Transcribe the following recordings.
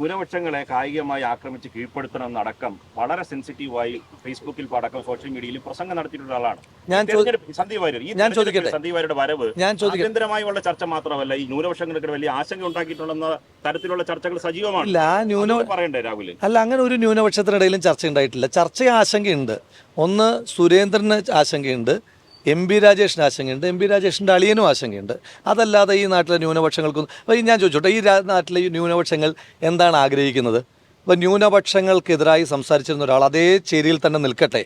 ന്യൂനപക്ഷങ്ങളെ കായികമായി ആക്രമിച്ച് കീഴ്പ്പെടുത്തണമെന്നടക്കം വളരെ സെൻസിറ്റീവായി ഫേസ്ബുക്കിൽ അടക്കം സോഷ്യൽ മീഡിയയിൽ പ്രസംഗം നടത്തിയിട്ടുള്ള ആളാണ്. ഞാൻ സന്ദീപ് വാര്യർ. ഈ ഞാൻ ചോദിക്കട്ടെ? സന്ദീപ് വാര്യരുടെ വരവ് ആഭ്യന്തരമായുള്ള ചർച്ച മാത്രമല്ല ഈ ന്യൂനപക്ഷങ്ങൾക്ക് വലിയ ആശങ്ക ഉണ്ടാക്കിയിട്ടുണ്ടെന്ന തരത്തിലുള്ള ചർച്ചകൾ സജീവമാണ്. പറയണ്ടേ രാഹുൽ അല്ല അങ്ങനെ ഒരു ന്യൂനപക്ഷത്തിനിടയിലും ചർച്ച ഉണ്ടായിട്ടില്ല. ചർച്ച ആശങ്കയുണ്ട്. ഒന്ന് സുരേന്ദ്രന് ആശങ്കയുണ്ട്. എം പി രാജേഷിന് ആശങ്കയുണ്ട് എം പി രാജേഷിന്റെ അളിയനും ആശങ്കയുണ്ട്. അതല്ലാതെ ഈ നാട്ടിലെ ന്യൂനപക്ഷങ്ങൾക്കൊന്നും അപ്പോൾ ഞാൻ ചോദിച്ചോട്ടെ ഈ നാട്ടിലെ ന്യൂനപക്ഷങ്ങൾ എന്താണ് ആഗ്രഹിക്കുന്നത്? അപ്പോൾ ന്യൂനപക്ഷങ്ങൾക്കെതിരായി സംസാരിച്ചിരുന്ന ഒരാൾ അതേ ചേരിയിൽ തന്നെ നിൽക്കട്ടെ.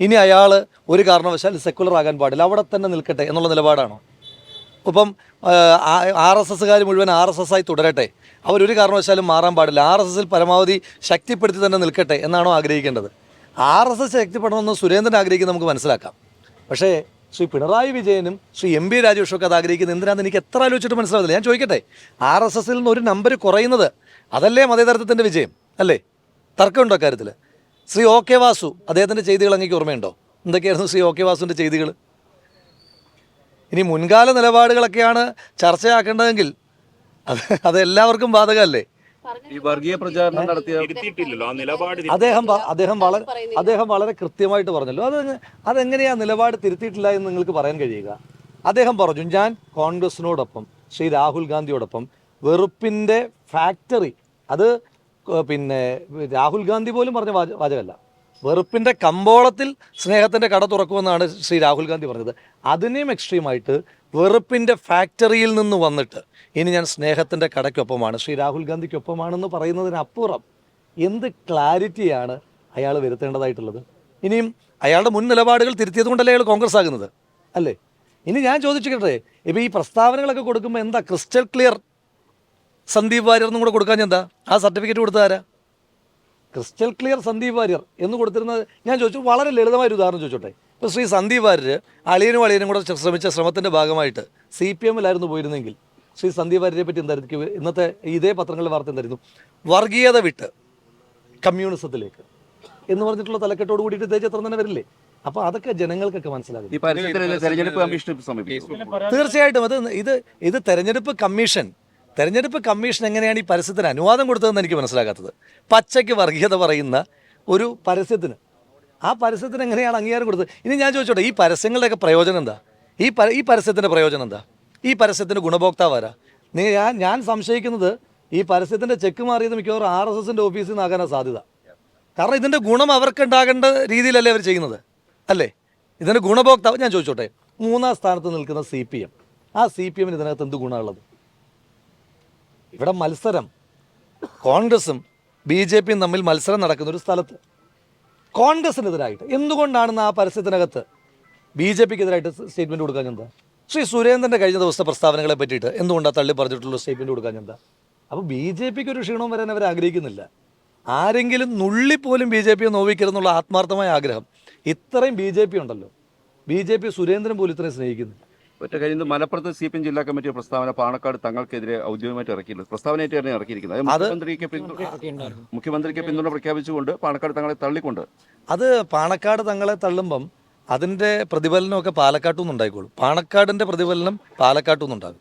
ഇനി അയാൾ ഒരു കാരണവശാൽ സെക്കുലർ ആകാൻ പാടില്ല അവിടെ തന്നെ നിൽക്കട്ടെ എന്നുള്ള നിലപാടാണോ? ഇപ്പം ആർ എസ് എസ്സുകാർ മുഴുവൻ ആർ എസ് എസ് ആയി തുടരട്ടെ. അവരൊരു കാരണവശാലും മാറാൻ പാടില്ല ആർ എസ് എസിൽ പരമാവധി ശക്തിപ്പെടുത്തി തന്നെ നിൽക്കട്ടെ എന്നാണോ ആഗ്രഹിക്കേണ്ടത്? ആർ എസ് എസ് ശക്തിപ്പെടണമെന്ന് സുരേന്ദ്രൻ ആഗ്രഹിക്കുന്നത് നമുക്ക് മനസ്സിലാക്കാം. പക്ഷേ ശ്രീ പിണറായി വിജയനും ശ്രീ എം പി രാജേഷും ഒക്കെ അത് ആഗ്രഹിക്കുന്നത് എന്തിനാണെന്ന് എനിക്ക് എത്ര ആലോചിച്ചിട്ട് മനസ്സിലാവില്ല ഞാൻ ചോദിക്കട്ടെ ആർ എസ് എസിൽ നിന്ന് ഒരു നമ്പർ കുറയുന്നത് അതല്ലേ മതേതരത്വത്തിന്റെ വിജയം അല്ലേ? തർക്കമുണ്ടോ കാര്യത്തിൽ ശ്രീ ഒ കെ വാസു അദ്ദേഹത്തിന്റെ ചെയ്തികൾ അങ്ങേക്ക് ഓർമ്മയുണ്ടോ? എന്തൊക്കെയായിരുന്നു ശ്രീ ഒ കെ വാസുവിന്റെ ചെയ്തികൾ? ഇനി മുൻകാല നിലപാടുകളൊക്കെയാണ് ചർച്ചയാക്കേണ്ടതെങ്കിൽ അത് അത് എല്ലാവർക്കും ബാധകമല്ലേ? ഈ വർഗീയ പ്രചാരണം നടത്തിയ തിരുത്തിയിട്ടില്ലല്ലോ ആ നിലപാട് അദ്ദേഹം അദ്ദേഹം വളരെ അദ്ദേഹം വളരെ കൃത്യമായിട്ട് പറഞ്ഞല്ലോ. അത് അതെങ്ങനെയാ നിലപാട് തിരുത്തിയിട്ടില്ല എന്ന് നിങ്ങൾക്ക് പറയാൻ കഴിയുക? അദ്ദേഹം പറഞ്ഞു ഞാൻ കോൺഗ്രസിനോടൊപ്പം ശ്രീ രാഹുൽ ഗാന്ധിയോടൊപ്പം വെറുപ്പിന്റെ ഫാക്ടറി അത് പിന്നെ രാഹുൽ ഗാന്ധി പോലും പറഞ്ഞ വാച വാചകമല്ല. വെറുപ്പിന്റെ കമ്പോളത്തിൽ സ്നേഹത്തിന്റെ കട തുറക്കുമെന്നാണ് ശ്രീ രാഹുൽ ഗാന്ധി പറഞ്ഞത്. അതിനെയും എക്സ്ട്രീമായിട്ട് വെറുപ്പിന്റെ ഫാക്ടറിയിൽ നിന്ന് വന്നിട്ട് ഇനി ഞാൻ സ്നേഹത്തിന്റെ കടയ്ക്കൊപ്പമാണ് ശ്രീ രാഹുൽ ഗാന്ധിക്കൊപ്പമാണെന്ന് പറയുന്നതിനപ്പുറം എന്ത് ക്ലാരിറ്റിയാണ് അയാൾ വരുത്തേണ്ടതായിട്ടുള്ളത്? ഇനിയും അയാളുടെ മുൻ നിലപാടുകൾ തിരുത്തിയത് കൊണ്ടല്ലേ അയാൾ കോൺഗ്രസ് ആകുന്നത്? അല്ലേ? ഇനി ഞാൻ ചോദിച്ചിട്ടെ ഇപ്പോൾ ഈ പ്രസ്താവനകളൊക്കെ കൊടുക്കുമ്പോൾ എന്താ ക്രിസ്റ്റൽ ക്ലിയർ സന്ദീപ് വാര്യർ എന്നും കൂടെ കൊടുക്കാൻ എന്താ? ആ സർട്ടിഫിക്കറ്റ് കൊടുത്താരാ ക്രിസ്റ്റൽ ക്ലിയർ സന്ദീപ് വാര്യർ എന്ന് കൊടുത്തിരുന്നത് ഞാൻ ചോദിച്ചു വളരെ ലളിതമായ ഒരു ഉദാഹരണം ചോദിച്ചോട്ടെ. ഇപ്പോൾ ശ്രീ സന്ദീപ് വാര്യർ അളിയനും അളിയനും കൂടെ ശ്രമിച്ച ശ്രമത്തിന്റെ ഭാഗമായിട്ട് സി പി എമ്മിലായിരുന്നു പോയിരുന്നെങ്കിൽ ശ്രീ സന്ദീപ് വാര്യരെ പറ്റി എന്തായിരിക്കും? ഇന്നത്തെ ഇതേ പത്രങ്ങളുടെ വാർത്ത എന്തായിരുന്നു? വർഗീയത വിട്ട് കമ്മ്യൂണിസത്തിലേക്ക് എന്ന് പറഞ്ഞിട്ടുള്ള തലക്കെട്ടോട് കൂടിയിട്ട് ഇതേ ചിത്രം തന്നെ വരില്ലേ? അപ്പൊ അതൊക്കെ ജനങ്ങൾക്കൊക്കെ മനസ്സിലാകും. തീർച്ചയായിട്ടും. അത് ഇത് ഇത് തെരഞ്ഞെടുപ്പ് കമ്മീഷൻ തെരഞ്ഞെടുപ്പ് കമ്മീഷൻ എങ്ങനെയാണ് ഈ പരസ്യത്തിന് അനുവാദം കൊടുത്തതെന്ന് എനിക്ക് മനസ്സിലാകാത്തത്. പച്ചയ്ക്ക് വർഗീയത പറയുന്ന ഒരു പരസ്യത്തിന് ആ പരസ്യത്തിന് എങ്ങനെയാണ് അംഗീകാരം കൊടുത്തത്? ഇനി ഞാൻ ചോദിച്ചോട്ടെ ഈ പരസ്യങ്ങളുടെയൊക്കെ പ്രയോജനം എന്താ? ഈ പര ഈ പരസ്യത്തിന്റെ പ്രയോജനം എന്താ? ഈ പരസ്യത്തിന്റെ ഗുണഭോക്താവ് ആരാ? നീ ഞാൻ ഞാൻ സംശയിക്കുന്നത് ഈ പരസ്യത്തിന്റെ ചെക്ക് മാറിയത് മിക്കവാറും ആർ എസ് എസിന്റെ ഓഫീസിൽ നിന്നാകാനാണ് സാധ്യത. കാരണം ഇതിന്റെ ഗുണം അവർക്ക് ഉണ്ടാകേണ്ട രീതിയിലല്ലേ അവർ ചെയ്യുന്നത് അല്ലേ? ഇതിന്റെ ഗുണഭോക്താവ് ഞാൻ ചോദിച്ചോട്ടെ മൂന്നാം സ്ഥാനത്ത് നിൽക്കുന്ന സി പി എം. ആ സി പി എമ്മിന് ഇതിനകത്ത് എന്ത് ഗുണമുള്ളത് ഇവിടെ മത്സരം കോൺഗ്രസും ബി ജെ പിയും തമ്മിൽ മത്സരം നടക്കുന്ന ഒരു സ്ഥലത്ത്. കോൺഗ്രസിനെതിരായിട്ട് എന്തുകൊണ്ടാണെന്ന് ആ പരസ്യത്തിനകത്ത് ബി ജെ പിക്ക് എതിരായിട്ട് സ്റ്റേറ്റ്മെന്റ് കൊടുക്കാൻ എന്താ? ശ്രീ സുരേന്ദ്രന്റെ കഴിഞ്ഞ ദിവസത്തെ പ്രസ്താവനകളെ പറ്റിയിട്ട് എന്തുകൊണ്ടാണ് തള്ളി പറഞ്ഞിട്ടുള്ള സ്റ്റേറ്റ്മെന്റ് കൊടുക്കാൻ എന്താ? അപ്പോൾ ബി ജെ പിക്ക് ഒരു ക്ഷീണവും വരാൻ അവർ ആഗ്രഹിക്കുന്നില്ല. ആരെങ്കിലും നുള്ളിപ്പോലും ബി ജെ പിയെ നോവിക്കരുതെന്നുള്ള ആത്മാർത്ഥമായ ആഗ്രഹം ഇത്രയും ബി ജെ പി ഉണ്ടല്ലോ. ബി ജെ പി സുരേന്ദ്രൻ പോലും ഇത്രയും സ്നേഹിക്കുന്നു ഒറ്റ കഴിഞ്ഞ മലപ്പുറത്ത് സി പി എം ജില്ലാ കമ്മിറ്റി പ്രസ്താവന പാണക്കാട് തങ്ങൾക്കെതിരെ ഔദ്യോഗികമായിട്ട് ഇറക്കിയില്ല പ്രസ്താവനയായിട്ട് തന്നെ ഇറക്കിയിരിക്കുന്നത്. അത് മുഖ്യമന്ത്രിക്ക് പിന്തുണ മുഖ്യമന്ത്രിക്ക് പിന്തുണ പ്രഖ്യാപിച്ചുകൊണ്ട് പാണക്കാട് തങ്ങളെ തള്ളിക്കൊണ്ട്. അത് പാണക്കാട് തങ്ങളെ തള്ളുമ്പം അതിന്റെ പ്രതിഫലനമൊക്കെ പാലക്കാട്ടു നിന്നുണ്ടായിക്കോളും പാണക്കാടിന്റെ പ്രതിഫലനം പാലക്കാട്ടു നിന്നുണ്ടാകും